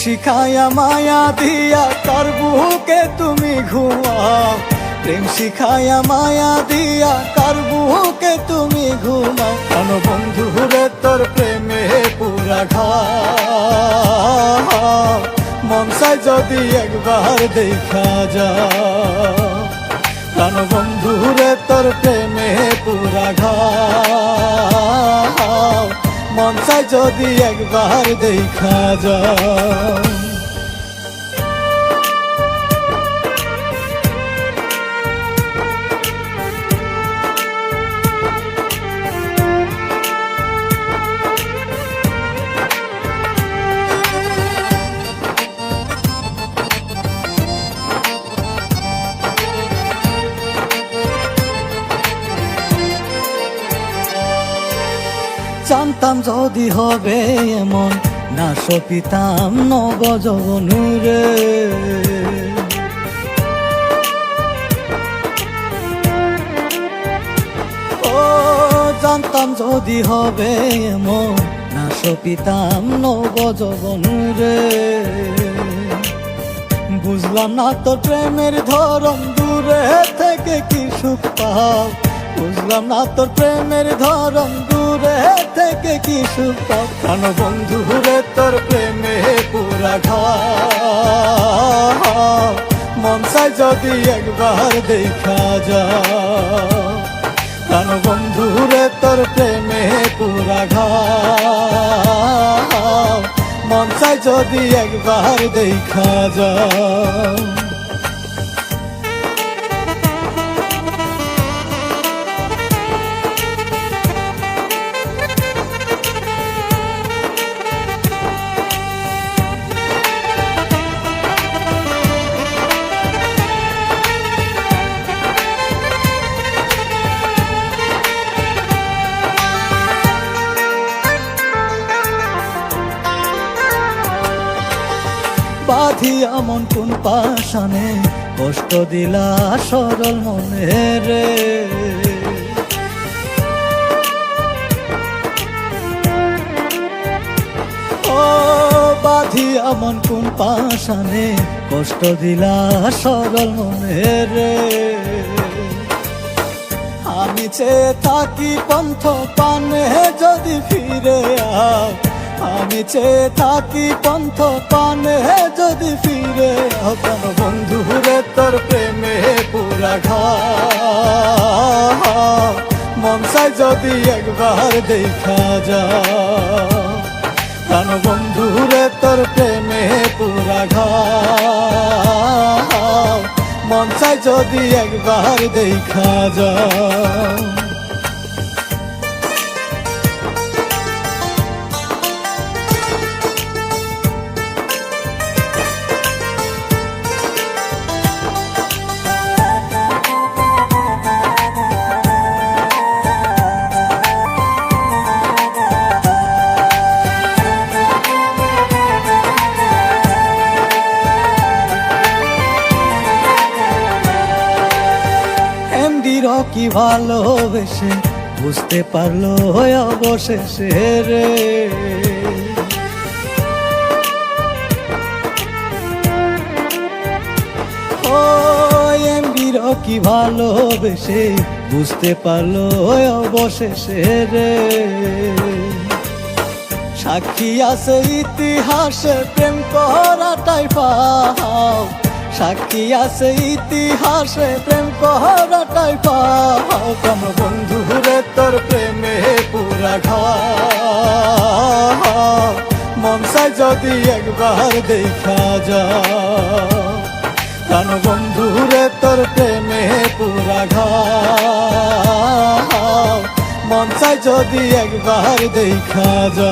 শিখায়া মায়া দিয়া কার বুকে তুমি ঘুমাও। প্রেম শিখায়া মায়া দিয়া কার বুকে তুমি ঘুমাও। কেন বন্ধু রে, তোর প্রেমে পুরা ঘা মন চাই যদি একবার দেখা যা কেন বন্ধু রে, তোর প্রেমে পুরা ঘা মন চাই যদি একবার দেখা যা জানতাম যদি হবে এমন, না সপিতাম নবজবনুরে ও, জানতাম যদি হবে এমন, না সপিতাম নবজবনুরে বুঝলাম না তো প্রেমের ধরম দূরে থেকে কি সুখ পাও বুঝলাম না তোর প্রেমের ধরম দূরে থেকে কি সুখ বন্ধু রে তোর প্রেমে পুরা ঘা চাই যদি একবার দেখা যা কেন বন্ধু রে তোর প্রেমে পুরা ঘা চাই যদি একবার দেখা যা বাঁধিয়া মন কোন পাশানে কষ্ট দিলা সরল মনে রে। ও বাঁধিয়া মন কোন পাশানে কষ্ট দিলা সরল মনে রে। আমি চেয়ে থাকি পন্থ পানে, যদি ফিরে আও আমি চেয়ে থাকি পন্থ পানে যদি ফিরে আও কেন বন্ধু রে তোর প্রেমে পুরা ঘা মন চাই যদি একবার দেখা যা কেন বন্ধু রে তোর প্রেমে পুরা ঘা মন চাই যদি একবার দেখা যা কি ভালোবেসে বুঝতে পারল অবশেষে রে। কি ভালোবেসে বুঝতে পারল অবশেষে রে। সাক্ষী আছে ইতিহাসে প্রেম করাটাই পাও সাক্ষী আছে ইতিহাসে, প্রেম করাটাই পাও কম বন্ধু রে তোর প্রেমে পুরা ঘা মন চাই যদি একবার দেখা যা কান বন্ধু রে তোর প্রেমে পুরা ঘা মন চাই যদি একবার দেখা যা